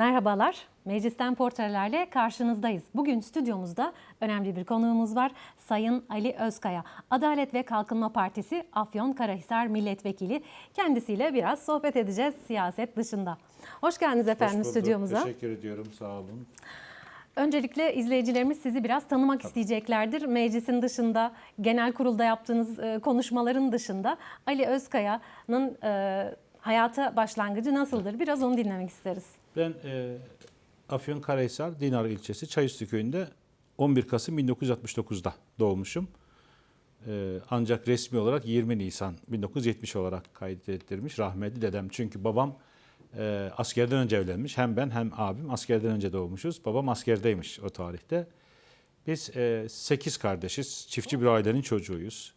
Merhabalar, Meclisten Portrelerle karşınızdayız. Bugün stüdyomuzda önemli bir konuğumuz var. Sayın Ali Özkaya, Adalet ve Kalkınma Partisi Afyonkarahisar Milletvekili. Kendisiyle biraz sohbet edeceğiz siyaset dışında. Hoş geldiniz efendim Hoş bulduk. stüdyomuza. Teşekkür ediyorum. Sağ olun. Öncelikle izleyicilerimiz sizi biraz tanımak isteyeceklerdir. Meclisin dışında, genel kurulda yaptığınız e, konuşmaların dışında Ali Özkaya'nın e, hayata başlangıcı nasıldır? Biraz onu dinlemek isteriz. Ben e, Afyonkarahisar Dinar ilçesi Çayüstü köyünde 11 Kasım 1969'da doğmuşum. E, ancak resmi olarak 20 Nisan 1970 olarak kaydettirmiş rahmetli dedem. Çünkü babam e, askerden önce evlenmiş. Hem ben hem abim askerden önce doğmuşuz. Babam askerdeymiş o tarihte. Biz e, 8 kardeşiz. Çiftçi bir ailenin çocuğuyuz.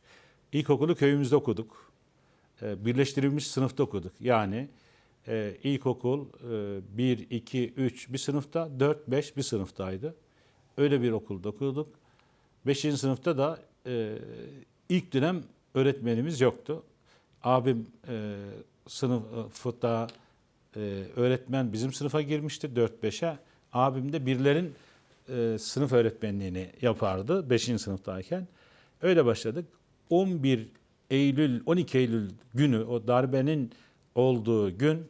İlkokulu köyümüzde okuduk. E, birleştirilmiş sınıfta okuduk. Yani e, ilkokul e, 1, 2, 3 bir sınıfta, 4, 5 bir sınıftaydı. Öyle bir okulda okuduk. 5. sınıfta da e, ilk dönem öğretmenimiz yoktu. Abim e, sınıfta e, öğretmen bizim sınıfa girmişti 4-5'e. Abim de birlerin e, sınıf öğretmenliğini yapardı 5. sınıftayken. Öyle başladık. 11 Eylül, 12 Eylül günü o darbenin olduğu gün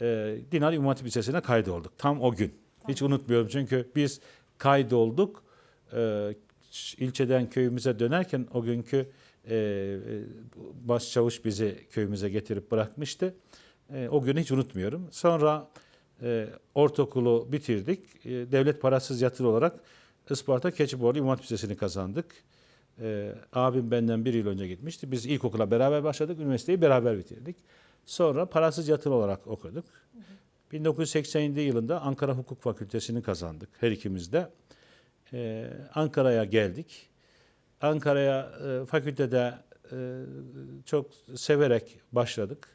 e, Dinar İmam Hatip Lisesi'ne kaydolduk. Tam o gün. Hiç unutmuyorum çünkü biz kaydolduk. E, ilçeden köyümüze dönerken o günkü e, başçavuş bizi köyümüze getirip bırakmıştı. E, o günü hiç unutmuyorum. Sonra e, ortaokulu bitirdik. E, devlet parasız yatılı olarak Isparta Keçiborlu İmam Hatip Lisesi'ni kazandık. E, abim benden bir yıl önce gitmişti. Biz ilkokula beraber başladık, üniversiteyi beraber bitirdik. Sonra parasız yatılı olarak okuduk. 1987 yılında Ankara Hukuk Fakültesini kazandık her ikimiz de. Ee, Ankara'ya geldik. Ankara'ya e, fakültede e, çok severek başladık.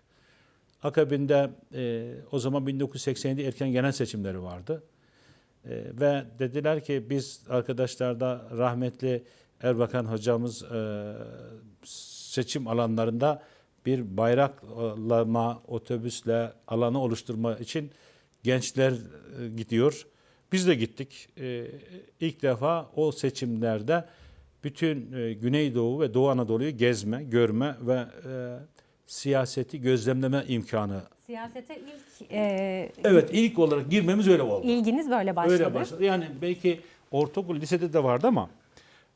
Akabinde e, o zaman 1987 erken genel seçimleri vardı. E, ve dediler ki biz arkadaşlarda rahmetli Erbakan hocamız e, seçim alanlarında bir bayraklama otobüsle alanı oluşturma için gençler e, gidiyor. Biz de gittik. E, ilk defa o seçimlerde bütün e, Güneydoğu ve Doğu Anadolu'yu gezme, görme ve siyaseti gözlemleme imkanı. Siyasete ilk e, Evet ilk olarak girmemiz öyle oldu. ilginiz böyle başladı. Öyle başladı. Yani belki ortaokul, lisede de vardı ama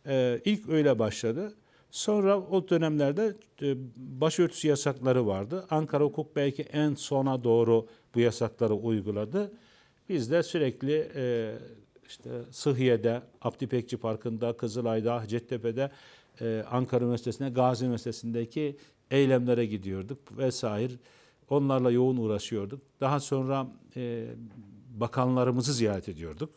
e, ilk öyle başladı. Sonra o dönemlerde e, başörtüsü yasakları vardı. Ankara Hukuk belki en sona doğru bu yasakları uyguladı. Biz de sürekli e, işte Sıhhiye'de, Abdi Pekçi Parkı'nda, Kızılay'da, Hacettepe'de, e, Ankara Üniversitesi'nde, Gazi Üniversitesi'ndeki eylemlere gidiyorduk vesaire. Onlarla yoğun uğraşıyorduk. Daha sonra e, bakanlarımızı ziyaret ediyorduk.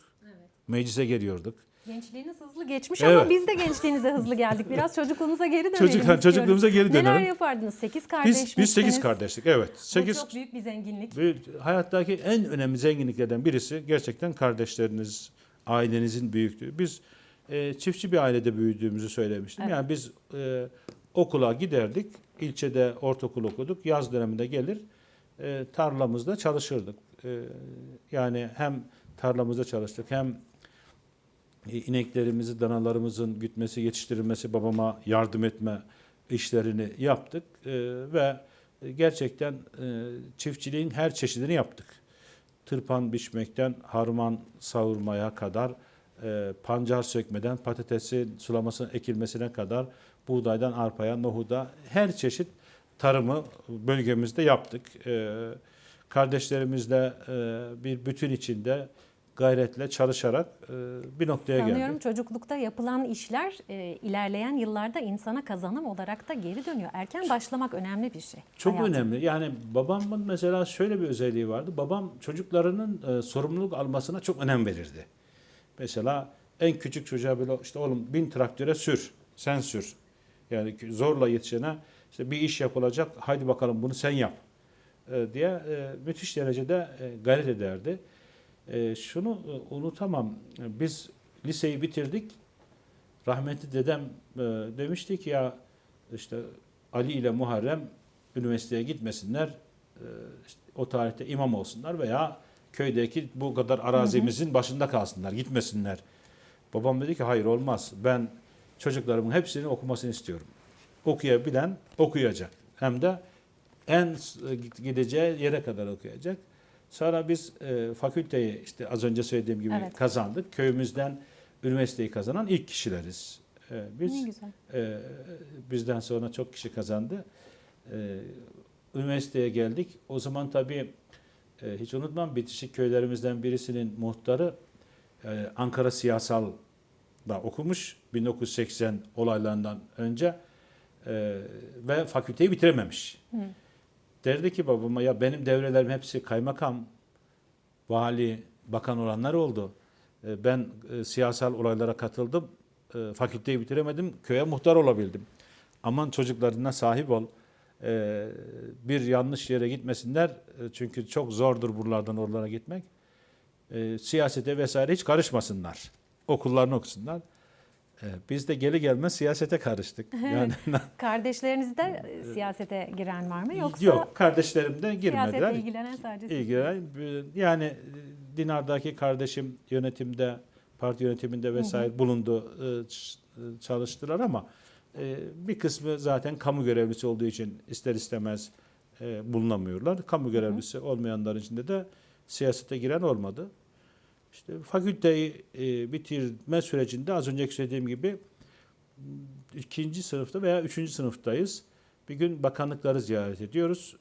Meclise geliyorduk. Gençliğiniz hızlı geçmiş Evet. ama biz de gençliğinize hızlı geldik. Biraz çocukluğunuza geri dönelim Çocuk- istiyoruz. çocukluğumuza geri Neler dönelim. yapardınız? Sekiz kardeş Biz biz 8 misiniz? kardeşlik. Evet. Bu 8 çok büyük bir zenginlik. Ve hayattaki en önemli zenginliklerden birisi gerçekten kardeşleriniz, ailenizin büyüklüğü. Biz e, çiftçi bir ailede büyüdüğümüzü söylemiştim. Evet. Yani biz e, okula giderdik, ilçede ortaokul okuduk, yaz döneminde gelir e, tarlamızda çalışırdık. E, yani hem tarlamızda çalıştık hem ineklerimizi, danalarımızın gütmesi, yetiştirilmesi, babama yardım etme işlerini yaptık E, ve gerçekten e, çiftçiliğin her çeşidini yaptık. Tırpan biçmekten harman savurmaya kadar, e, pancar sökmeden patatesin sulamasının ekilmesine kadar, buğdaydan arpaya, nohuda her çeşit tarımı bölgemizde yaptık. E, kardeşlerimizle e, bir bütün içinde gayretle çalışarak e, bir noktaya geldik. Sanıyorum çocuklukta yapılan işler e, ilerleyen yıllarda insana kazanım olarak da geri dönüyor. Erken başlamak önemli bir şey. Çok hayatım. önemli. Yani babamın mesela şöyle bir özelliği vardı. Babam çocuklarının e, sorumluluk almasına çok önem verirdi. Mesela en küçük çocuğa böyle işte oğlum bin traktöre sür, sen sür. Yani zorla yetişene işte bir iş yapılacak, haydi bakalım bunu sen yap diye müthiş derecede gayret ederdi. E, şunu unutamam. Biz liseyi bitirdik. Rahmetli dedem e, demişti ki ya işte Ali ile Muharrem üniversiteye gitmesinler. e, işte o tarihte imam olsunlar veya köydeki bu kadar arazimizin başında kalsınlar, gitmesinler. Babam dedi ki hayır olmaz. Ben çocuklarımın hepsinin okumasını istiyorum. Okuyabilen okuyacak. Hem de en gideceği yere kadar okuyacak. Sonra biz e, fakülteyi işte az önce söylediğim gibi Evet. kazandık. Köyümüzden üniversiteyi kazanan ilk kişileriz. E, biz Ne güzel. ee, bizden sonra çok kişi kazandı. Ee, üniversiteye geldik. O zaman tabii e, hiç unutmam bitişik köylerimizden birisinin muhtarı e, Ankara Siyasal da okumuş 1980 olaylarından önce e, ve fakülteyi bitirememiş. Hı. Derdi ki babama ya benim devrelerim hepsi kaymakam, vali, bakan olanlar oldu. E, Ben e, siyasal olaylara katıldım. E, Fakülteyi bitiremedim. Köye muhtar olabildim. Aman çocuklarına sahip ol. Bir yanlış yere gitmesinler. Çünkü çok zordur buralardan oralara gitmek. Siyasete vesaire hiç karışmasınlar. Okullarını okusunlar. E, Biz de geri gelmez siyasete karıştık. Yani Kardeşlerinizde e, siyasete giren var mı yoksa yok kardeşlerim de girmediler. siyasetle ilgilenen sadece ilgilenen yani e, Dinar'daki kardeşim yönetimde parti yönetiminde vesaire bulundu e, e, çalıştılar ama e, bir kısmı zaten kamu görevlisi olduğu için ister istemez e, bulunamıyorlar. Kamu görevlisi olmayanların içinde de siyasete giren olmadı. İşte fakülteyi e, bitirme sürecinde az önceki söylediğim gibi ikinci sınıfta veya üçüncü sınıftayız. Bir gün bakanlıkları ziyaret ediyoruz.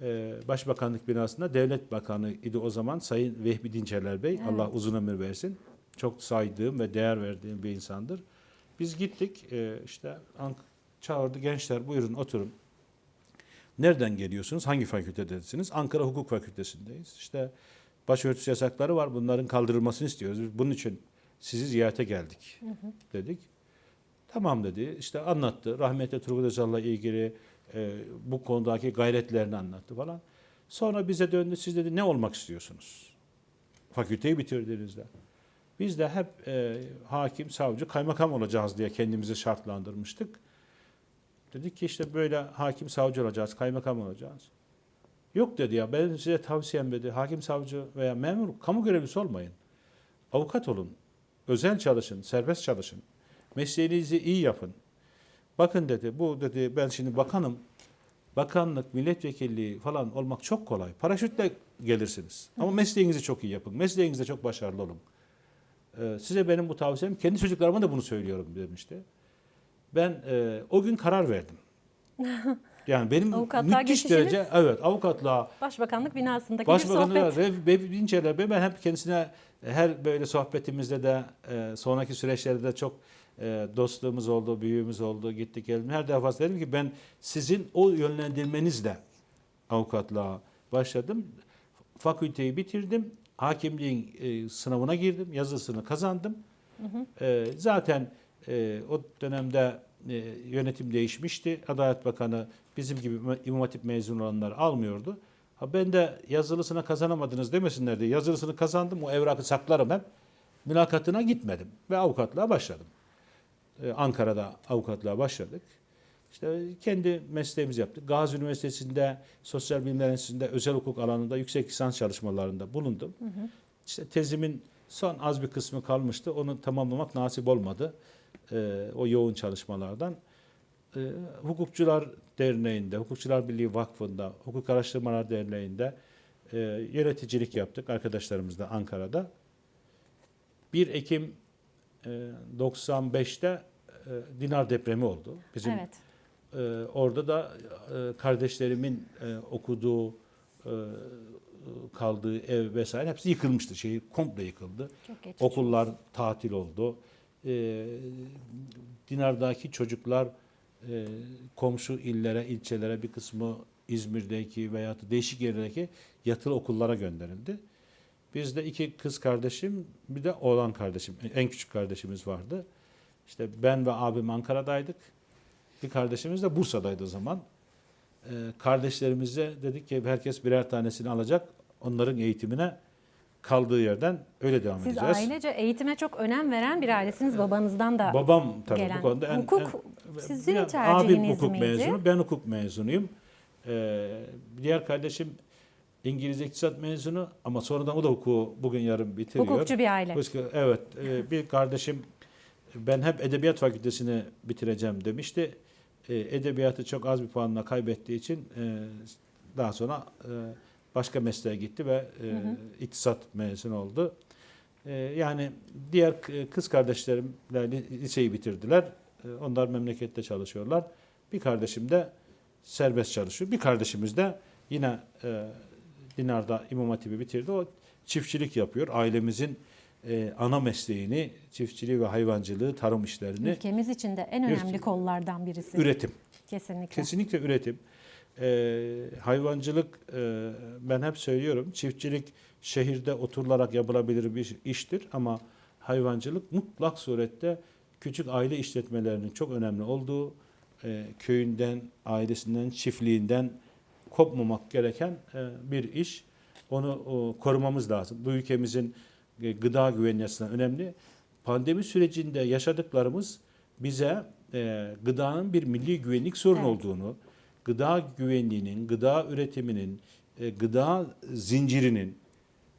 Ee, Başbakanlık binasında devlet bakanı idi o zaman Sayın Vehbi Dinçerler Bey. Evet. Allah uzun ömür versin. Çok saydığım ve değer verdiğim bir insandır. Biz gittik ee, işte Ank çağırdı gençler buyurun oturun. Nereden geliyorsunuz? Hangi fakültedesiniz? Ankara Hukuk Fakültesindeyiz. İşte başörtüsü yasakları var. Bunların kaldırılmasını istiyoruz. Biz bunun için sizi ziyarete geldik dedik. Tamam dedi. İşte anlattı. Rahmetli Turgut Özal'la ilgili e, bu konudaki gayretlerini anlattı falan. Sonra bize döndü. Siz dedi ne olmak istiyorsunuz? Fakülteyi bitirdiğinizde. Biz de hep e, hakim, savcı, kaymakam olacağız diye kendimizi şartlandırmıştık. Dedik ki işte böyle hakim, savcı olacağız, kaymakam olacağız. Yok dedi ya benim size tavsiyem dedi. Hakim, savcı veya memur, kamu görevlisi olmayın. Avukat olun. Özel çalışın, serbest çalışın. Mesleğinizi iyi yapın. Bakın dedi bu dedi ben şimdi bakanım. Bakanlık, milletvekilliği falan olmak çok kolay. Paraşütle gelirsiniz. Ama mesleğinizi çok iyi yapın. Mesleğinizde çok başarılı olun. Ee, size benim bu tavsiyem, kendi çocuklarıma da bunu söylüyorum demişti. Ben e, o gün karar verdim. Yani benim Avukatlığa müthiş geçişiniz- derece evet avukatlığa Başbakanlık binasındaki Başbakanı bir sohbet. Bebi Dinçerler Bey ben hep kendisine her böyle sohbetimizde de e, sonraki süreçlerde de çok e, dostluğumuz oldu, büyüğümüz oldu, gittik geldim. Her defasında dedim ki ben sizin o yönlendirmenizle avukatlığa başladım. Fakülteyi bitirdim. Hakimliğin e, sınavına girdim. Yazısını kazandım. E, zaten e, o dönemde e, yönetim değişmişti. Adalet Bakanı bizim gibi İmam Hatip mezun olanları almıyordu. Ha ben de yazılısını kazanamadınız demesinler diye yazılısını kazandım. O evrakı saklarım hep. Mülakatına gitmedim ve avukatlığa başladım. Ee, Ankara'da avukatlığa başladık. İşte kendi mesleğimizi yaptık. Gazi Üniversitesi'nde Sosyal Bilimler Enstitüsü'nde özel hukuk alanında yüksek lisans çalışmalarında bulundum. İşte tezimin son az bir kısmı kalmıştı. Onu tamamlamak nasip olmadı. Ee, o yoğun çalışmalardan. Ee, Hukukçular Derneği'nde, Hukukçular Birliği Vakfı'nda, Hukuk Araştırmalar Derneği'nde e, yöneticilik yaptık arkadaşlarımızla Ankara'da. 1 Ekim e, 95'te e, Dinar depremi oldu. Bizim Evet. e, orada da e, kardeşlerimin e, okuduğu, e, kaldığı ev vesaire hepsi yıkılmıştı. Şehir komple yıkıldı. Okullar tatil oldu. E, Dinar'daki çocuklar e, komşu illere, ilçelere bir kısmı İzmir'deki veya değişik yerlerdeki yatılı okullara gönderildi. Bizde iki kız kardeşim, bir de oğlan kardeşim, en küçük kardeşimiz vardı. İşte ben ve abim Ankara'daydık. Bir kardeşimiz de Bursa'daydı o zaman. Ee, kardeşlerimize dedik ki herkes birer tanesini alacak. Onların eğitimine kaldığı yerden öyle devam Siz edeceğiz. ailece eğitime çok önem veren bir ailesiniz. Babanızdan da Babam tabii gelen. bu konuda en, Hukuk en- sizin Ya, tercihiniz Abim hukuk miydi? mezunu, ben hukuk mezunuyum. Ee, diğer kardeşim İngiliz iktisat mezunu ama sonradan o da hukuku bugün yarın bitiriyor. Hukukçu bir aile. Evet. e, bir kardeşim ben hep Edebiyat Fakültesini bitireceğim demişti. E, edebiyatı çok az bir puanla kaybettiği için e, daha sonra e, başka mesleğe gitti ve e, Hı hı. iktisat mezunu oldu. E, yani diğer kız kardeşlerimle li- liseyi bitirdiler. E, onlar memlekette çalışıyorlar. Bir kardeşim de serbest çalışıyor. Bir kardeşimiz de yine e, Dinar'da İmam Hatip'i bitirdi. O çiftçilik yapıyor. Ailemizin e, ana mesleğini, çiftçiliği ve hayvancılığı, tarım işlerini, Ülkemiz için de en önemli Ülke- kollardan birisi. üretim. Kesinlikle. Kesinlikle üretim. Ee, hayvancılık e, ben hep söylüyorum çiftçilik şehirde oturularak yapılabilir bir iştir ama hayvancılık mutlak surette küçük aile işletmelerinin çok önemli olduğu e, köyünden, ailesinden, çiftliğinden kopmamak gereken e, bir iş. Onu o, korumamız lazım. Bu ülkemizin e, gıda güvenliği açısından önemli. Pandemi sürecinde yaşadıklarımız bize e, gıdanın bir milli güvenlik sorunu Evet. olduğunu, gıda güvenliğinin, gıda üretiminin, e, gıda zincirinin,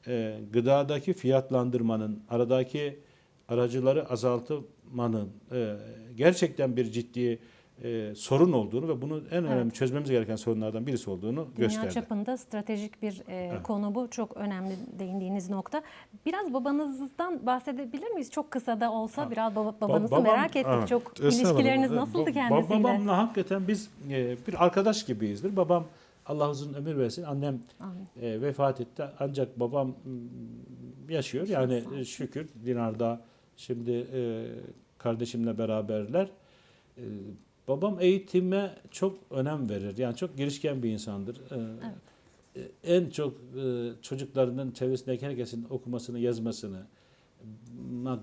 e, gıdadaki fiyatlandırmanın, aradaki aracıları azaltmanın e, gerçekten bir ciddi e, sorun olduğunu ve bunu en önemli Evet. çözmemiz gereken sorunlardan birisi olduğunu Dünya gösterdi. çapında stratejik bir e, Evet. konu bu. Çok önemli değindiğiniz nokta. Biraz babanızdan bahsedebilir miyiz? Çok kısa da olsa Ha. biraz baba, Ba- babanızı babam- merak ettik. Evet. Çok ilişkileriniz nasıldı kendisiyle? Babamla hakikaten biz e, bir arkadaş gibiyizdir. Babam Allah uzun ömür versin. Annem Amin. e, vefat etti. Ancak babam yaşıyor. Yani şükür Dinar'da şimdi e, kardeşimle beraberler. E, babam eğitime çok önem verir. Yani çok girişken bir insandır. E, e, En çok e, çocuklarının çevresindeki herkesin okumasını, yazmasını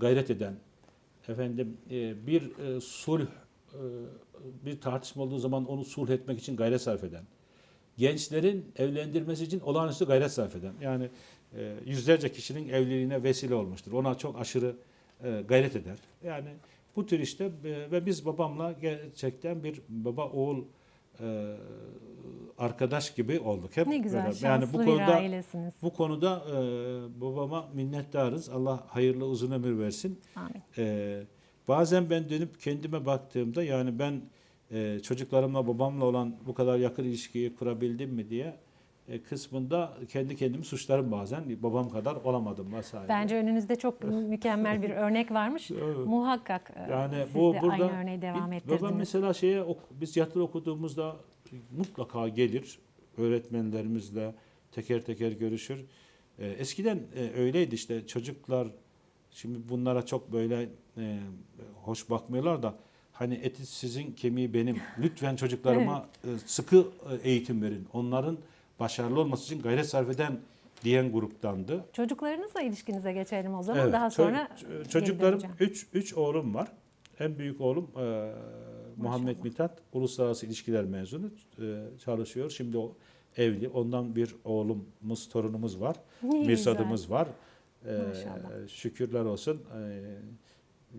gayret eden, efendim e, bir e, sulh, e, bir tartışma olduğu zaman onu sulh etmek için gayret sarf eden, gençlerin evlendirmesi için olağanüstü gayret sarf eden. Yani e, yüzlerce kişinin evliliğine vesile olmuştur. Ona çok aşırı e, gayret eder. Yani bu tür işte e, ve biz babamla gerçekten bir baba oğul e, arkadaş gibi olduk hep. Ne güzel şanslı Yani bu bir konuda ailesiniz. bu konuda e, babama minnettarız. Allah hayırlı uzun ömür versin. Amin. E, bazen ben dönüp kendime baktığımda yani ben e, çocuklarımla babamla olan bu kadar yakın ilişkiyi kurabildim mi diye kısmında kendi kendimi suçlarım bazen. Babam kadar olamadım vesaire. Bence önünüzde çok mükemmel bir örnek varmış. Evet. Muhakkak e, Yani siz bu de burada aynı örneği devam ettirdiniz. Babam mesela şeye biz yatılı okuduğumuzda mutlaka gelir öğretmenlerimizle teker teker görüşür. E, eskiden e, öyleydi işte çocuklar şimdi bunlara çok böyle e, hoş bakmıyorlar da hani eti sizin kemiği benim. Lütfen çocuklarıma e, sıkı e, eğitim verin. Onların başarılı olması için gayret sarf eden diyen gruptandı. Çocuklarınızla ilişkinize geçelim o zaman. Evet, Daha ço- sonra ç- geri çocuklarım döneceğim. 3 3 oğlum var. En büyük oğlum e, Muhammed. Mithat uluslararası ilişkiler mezunu e, çalışıyor. Şimdi o evli. Ondan bir oğlumuz, torunumuz var. Ne Mirsadımız var. E, Maşallah. şükürler olsun. E,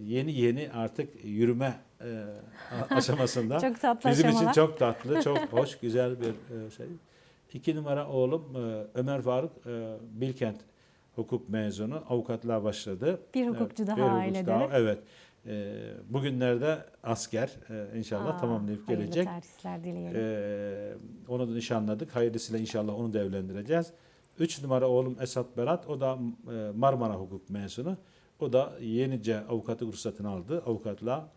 yeni yeni artık yürüme e, aşamasında. Çok tatlı Bizim için aşamalar. çok tatlı, çok hoş, güzel bir e, şey. İki numara oğlum e, Ömer Faruk e, Bilkent hukuk mezunu. Avukatlığa başladı. Bir hukukçu daha bir hukukçu ailede. daha, Evet. E, bugünlerde asker e, inşallah Aa, tamamlayıp gelecek. dileyelim. E, onu da nişanladık. Hayırlısıyla inşallah onu da evlendireceğiz. Üç numara oğlum Esat Berat. O da e, Marmara hukuk mezunu. O da yenice avukatlık ruhsatını aldı. Avukatla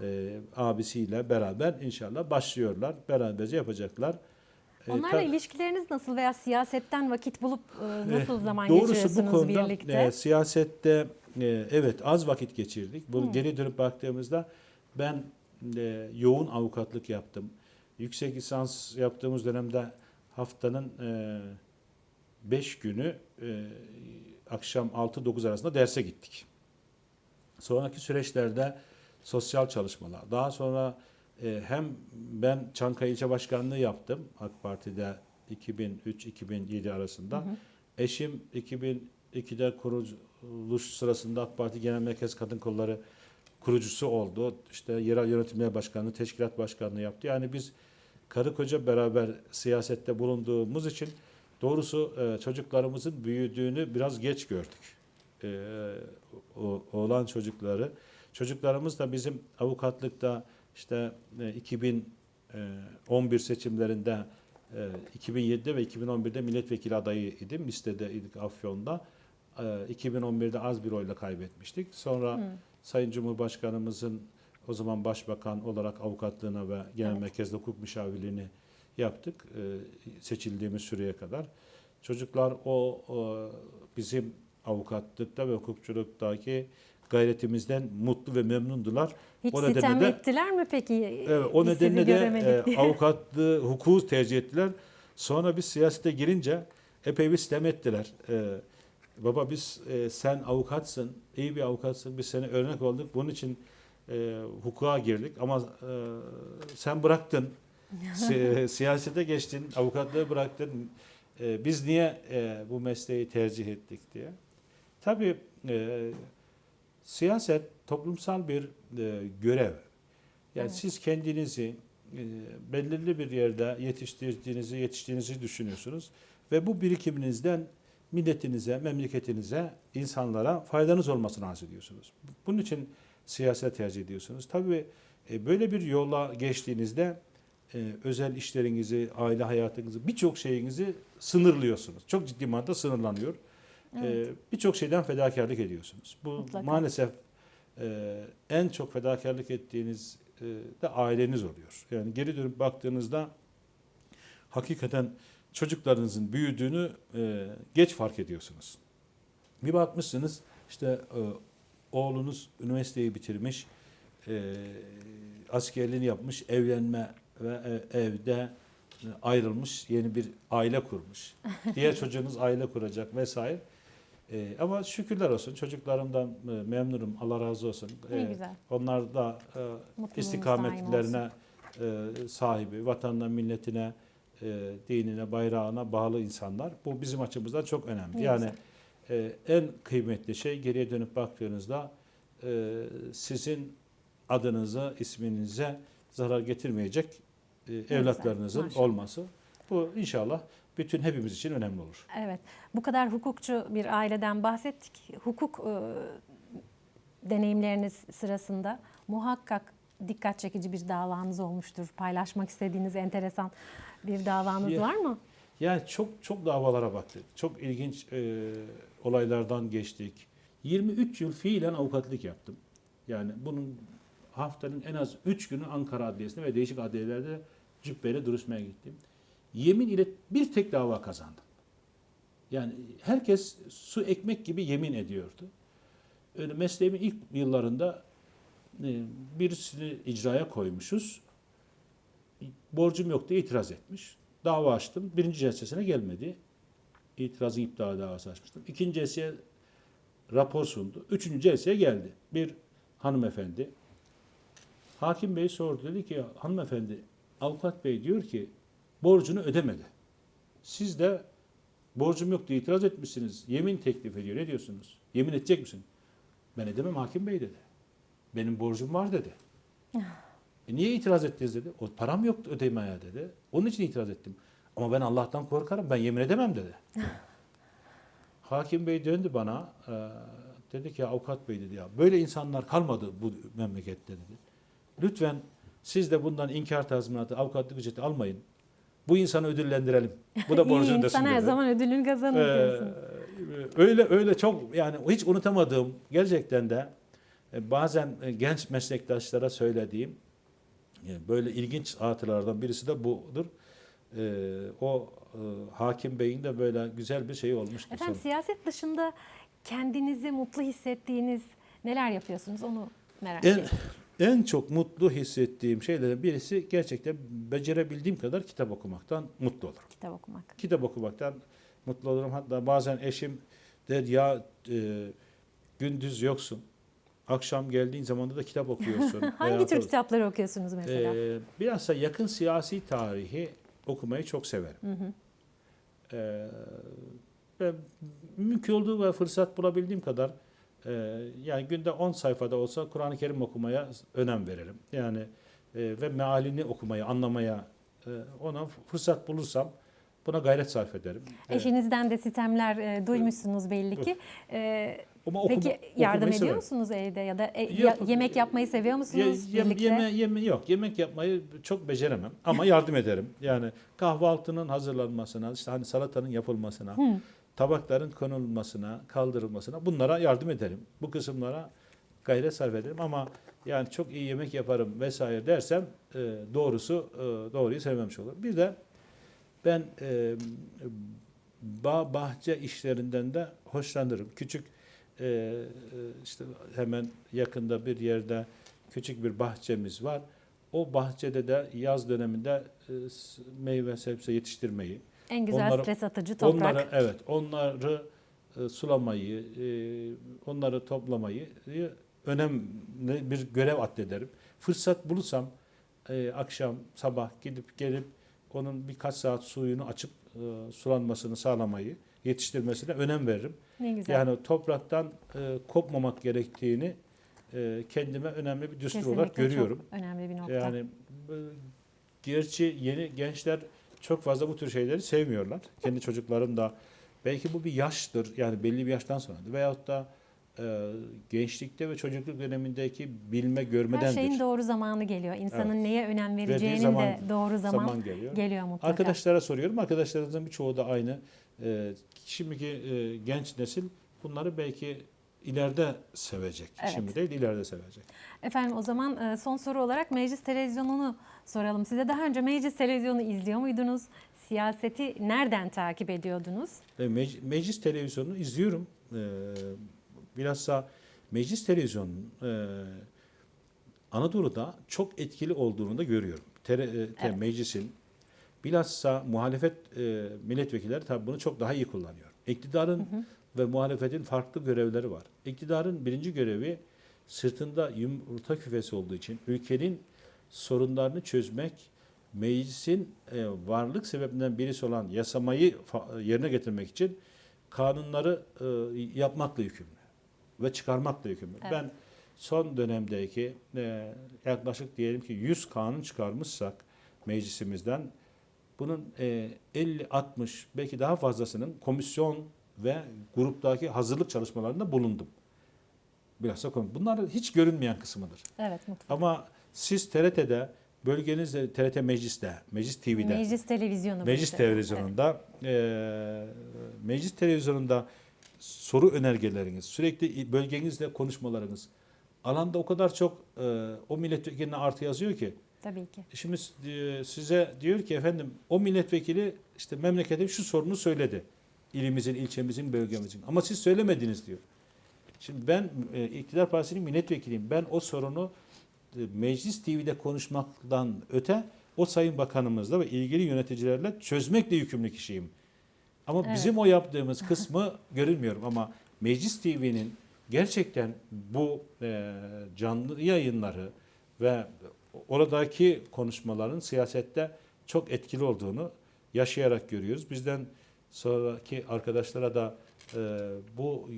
e, abisiyle beraber inşallah başlıyorlar. Beraberce yapacaklar. E, Onlarla ta- ilişkileriniz nasıl veya siyasetten vakit bulup e, nasıl zaman Doğrusu bu geçiriyorsunuz konuda birlikte? e, siyasette e, evet az vakit geçirdik. Bunu Hı. geri dönüp baktığımızda ben e, yoğun avukatlık yaptım. Yüksek lisans yaptığımız dönemde haftanın 5 günü e, akşam 6-9 arasında derse gittik. Sonraki süreçlerde sosyal çalışmalar. Daha sonra e, hem ben Çankaya İlçe Başkanlığı yaptım AK Parti'de 2003-2007 arasında. Hı hı. Eşim 2002'de kuruluş sırasında AK Parti Genel Merkez Kadın Kolları kurucusu oldu. İşte yerel yönetimler başkanlığı, teşkilat başkanlığı yaptı. Yani biz karı koca beraber siyasette bulunduğumuz için Doğrusu e, çocuklarımızın büyüdüğünü biraz geç gördük. E, o, oğlan çocukları. Çocuklarımız da bizim avukatlıkta işte e, 2011 seçimlerinde e, 2007'de ve 2011'de milletvekili adayıydım. Listedeydik Afyon'da. E, 2011'de az bir oyla kaybetmiştik. Sonra Hı. Sayın Cumhurbaşkanımızın o zaman başbakan olarak avukatlığına ve genel Evet. merkezde hukuk müşavirliğini yaptık e, seçildiğimiz süreye kadar. Çocuklar o bizim avukatlıkta ve hukukçuluktaki gayretimizden mutlu ve memnundular. Hiç O nedenle sitem de- ettiler mi peki? Evet, o Biz nedenle de e, avukatlığı, hukuku tercih ettiler. Sonra biz siyasete girince epey bir sitem ettiler. E, baba biz e, sen avukatsın, iyi bir avukatsın, biz sana örnek olduk. Bunun için e, hukuka girdik ama e, sen bıraktın. Si- siyasete geçtin, avukatlığı bıraktın. E, biz niye e, bu mesleği tercih ettik diye. Tabii e, siyaset toplumsal bir e, görev. Yani Evet. siz kendinizi e, belirli bir yerde yetiştirdiğinizi, yetiştiğinizi düşünüyorsunuz ve bu birikiminizden milletinize, memleketinize, insanlara faydanız olmasını arzu ediyorsunuz. Bunun için siyaset tercih ediyorsunuz. Tabii e, böyle bir yola geçtiğinizde e, özel işlerinizi, aile hayatınızı, birçok şeyinizi sınırlıyorsunuz. Çok ciddi manada sınırlanıyor. Evet. E, birçok şeyden fedakarlık ediyorsunuz. Bu Mutlaka. maalesef e, en çok fedakarlık ettiğiniz e, de aileniz oluyor. Yani geri dönüp baktığınızda hakikaten çocuklarınızın büyüdüğünü e, geç fark ediyorsunuz. Bir bakmışsınız işte e, oğlunuz üniversiteyi bitirmiş, e, askerliğini yapmış, evlenme ve e, evde ayrılmış, yeni bir aile kurmuş. Diğer çocuğunuz aile kuracak vesaire. E, ama şükürler olsun çocuklarımdan e, memnunum. Allah razı olsun. Ne E, güzel. onlar da e, istikametlerine e, sahibi, vatanına, milletine, e, dinine, bayrağına bağlı insanlar. Bu bizim açımızdan çok önemli. Ne yani güzel. e, en kıymetli şey geriye dönüp baktığınızda e, sizin adınıza, isminize zarar getirmeyecek e, evlatlarınızın maşallah. olması. Bu inşallah bütün hepimiz için önemli olur. Evet. Bu kadar hukukçu bir aileden bahsettik. Hukuk e, deneyimleriniz sırasında muhakkak dikkat çekici bir davanız olmuştur. Paylaşmak istediğiniz enteresan bir davanız Ya- var mı? Yani çok çok davalara baktık. Çok ilginç e, olaylardan geçtik. 23 yıl fiilen avukatlık yaptım. Yani bunun haftanın en az 3 günü Ankara Adliyesi'nde ve değişik adliyelerde cübbeyle duruşmaya gittim. Yemin ile bir tek dava kazandım. Yani herkes su ekmek gibi yemin ediyordu. Öyle mesleğimin ilk yıllarında e, birisini icraya koymuşuz. Borcum yok diye itiraz etmiş. Dava açtım. Birinci celsesine gelmedi. İtirazın iptal davası açmıştım. İkinci celseye rapor sundu. Üçüncü celseye geldi. Bir hanımefendi. Hakim Bey sordu. Dedi ki hanımefendi avukat bey diyor ki borcunu ödemedi. Siz de borcum yok diye itiraz etmişsiniz. Yemin teklif ediyor. Ne diyorsunuz? Yemin edecek misin? Ben edemem hakim bey dedi. Benim borcum var dedi. E niye itiraz ettiniz dedi. O param yoktu ödemeye dedi. Onun için itiraz ettim. Ama ben Allah'tan korkarım. Ben yemin edemem dedi. Hakim bey döndü bana. e, dedi ki avukat bey dedi ya böyle insanlar kalmadı bu memlekette dedi. Lütfen siz de bundan inkar tazminatı, avukatlık ücreti almayın. Bu insanı ödüllendirelim. Bu da borcunu ödesin insan her dedi. zaman ödülünü kazanır Ee, diyorsun. öyle öyle çok yani hiç unutamadığım gerçekten de e, bazen e, genç meslektaşlara söylediğim e, böyle ilginç hatıralardan birisi de budur. O hakim beyin de böyle güzel bir şey olmuştu. Efendim sonra. siyaset dışında kendinizi mutlu hissettiğiniz neler yapıyorsunuz onu merak ediyorum. En çok mutlu hissettiğim şeylerden birisi gerçekten becerebildiğim kadar kitap okumaktan mutlu olurum. Kitap okumak. kitap okumaktan mutlu olurum. Hatta bazen eşim der ya e, gündüz yoksun. Akşam geldiğin zaman da kitap okuyorsun. Hangi tür kitapları okuyorsunuz mesela? E, bilhassa yakın siyasi tarihi okumayı çok severim. Hı hı. E, ve mümkün olduğu ve fırsat bulabildiğim kadar e, yani günde 10 sayfada olsa Kur'an-ı Kerim okumaya önem veririm. Yani e, ve mealini okumaya, anlamaya e, ona fırsat bulursam Buna gayret sarf ederim. Ee, Eşinizden de sitemler e, duymuşsunuz belli ki. E, ama okuma- peki yardım ediyor severim. musunuz evde ya da e, Yap- yemek yapmayı seviyor Ye- musunuz yem- birlikte? yeme, yeme yok. Yemek yapmayı çok beceremem ama yardım ederim. Yani kahvaltının hazırlanmasına, işte hani salatanın yapılmasına, tabakların konulmasına, kaldırılmasına bunlara yardım ederim. Bu kısımlara gayret sarf ederim ama yani çok iyi yemek yaparım vesaire dersem e, doğrusu e, doğruyu söylememiş olurum. Bir de ben e, bağ bahçe işlerinden de hoşlanırım. Küçük e, e, işte hemen yakında bir yerde küçük bir bahçemiz var. O bahçede de yaz döneminde e, meyve sebze yetiştirmeyi, En güzel Onları- stres atıcı toprak. onları evet onları e, sulamayı, e, onları toplamayı e, önemli bir görev addederim. Fırsat bulursam e, akşam sabah gidip gelip onun birkaç saat suyunu açıp e, sulanmasını sağlamayı, yetiştirmesine önem veririm. ne güzel. Yani topraktan e, kopmamak gerektiğini e, kendime önemli bir düstur Kesinlikle olarak görüyorum. Çok önemli bir nokta. Yani e, gerçi yeni gençler çok fazla bu tür şeyleri sevmiyorlar. Kendi çocuklarım da belki bu bir yaştır yani belli bir yaştan sonra veyahut da e, gençlikte ve çocukluk dönemindeki bilme Her görmedendir. şeyin doğru zamanı geliyor. İnsanın neye önem vereceğinin zaman- de doğru zaman, zaman geliyor. geliyor mutlaka. Arkadaşlara soruyorum. Arkadaşlarımızın birçoğu da aynı. E, şimdiki e, genç nesil bunları belki ileride sevecek. Evet. Şimdi değil ileride sevecek. Efendim o zaman e, son soru olarak meclis televizyonunu soralım size. Daha önce meclis televizyonu izliyor muydunuz? Siyaseti nereden takip ediyordunuz? E, mec- meclis televizyonunu izliyorum. E, bilhassa meclis televizyonunun e, Anadolu'da çok etkili olduğunu da görüyorum. Tere- e, Evet. Meclisin bilhassa muhalefet e, milletvekilleri tabii bunu çok daha iyi kullanıyor. İktidarın ve muhalefetin farklı görevleri var. İktidarın birinci görevi sırtında yumurta küfesi olduğu için ülkenin sorunlarını çözmek, meclisin e, varlık sebebinden birisi olan yasamayı yerine getirmek için kanunları e, yapmakla yükümlü ve çıkarmakla yükümlü. Evet. Ben son dönemdeki e, yaklaşık diyelim ki 100 kanun çıkarmışsak meclisimizden bunun e, 50-60 belki daha fazlasının komisyon ve gruptaki hazırlık çalışmalarında bulundum. Bilhassa konu. Bunlar hiç görünmeyen kısmıdır. Evet mutlaka. Ama siz TRT'de, bölgenizde TRT Meclis'te, Meclis TV'de, meclis, Meclis televizyonu. bu işte. televizyonunda, eee, meclis televizyonunda soru önergeleriniz, sürekli bölgenizle konuşmalarınız, alanda o kadar çok eee, o milletvekiline artı yazıyor ki, Tabii ki. Şimdi e, size diyor ki efendim o milletvekili işte memleketin şu sorunu söyledi. İlimizin, ilçemizin, bölgemizin. Ama siz söylemediniz diyor. Şimdi ben e, iktidar partisinin milletvekiliyim. Ben o sorunu e, meclis TV'de konuşmaktan öte o sayın bakanımızla ve ilgili yöneticilerle çözmekle yükümlü kişiyim. Ama Evet. bizim o yaptığımız kısmı görünmüyorum ama Meclis TV'nin gerçekten bu e, canlı yayınları ve oradaki konuşmaların siyasette çok etkili olduğunu yaşayarak görüyoruz. Bizden sonraki arkadaşlara da e, bu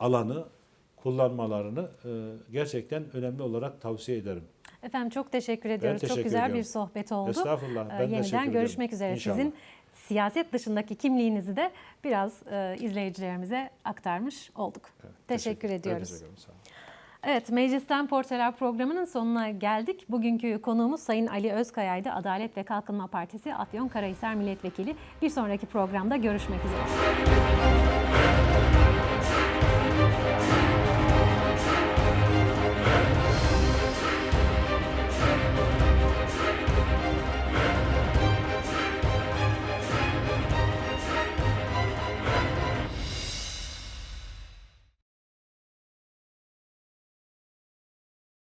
alanı kullanmalarını e, gerçekten önemli olarak tavsiye ederim. Efendim çok teşekkür ediyoruz. teşekkür çok güzel ediyorum. bir sohbet oldu. Estağfurullah. Ee, Ben teşekkür Yeniden görüşmek üzere. İnşallah. Sizin siyaset dışındaki kimliğinizi de biraz e, izleyicilerimize aktarmış olduk. Evet, Teşekkür ben ediyoruz. teşekkür ederim. Sağ olun. Evet, Meclisten Portreler programının sonuna geldik. Bugünkü konuğumuz Sayın Ali Özkaya'ydı. Adalet ve Kalkınma Partisi Afyonkarahisar Milletvekili. Bir sonraki programda görüşmek üzere.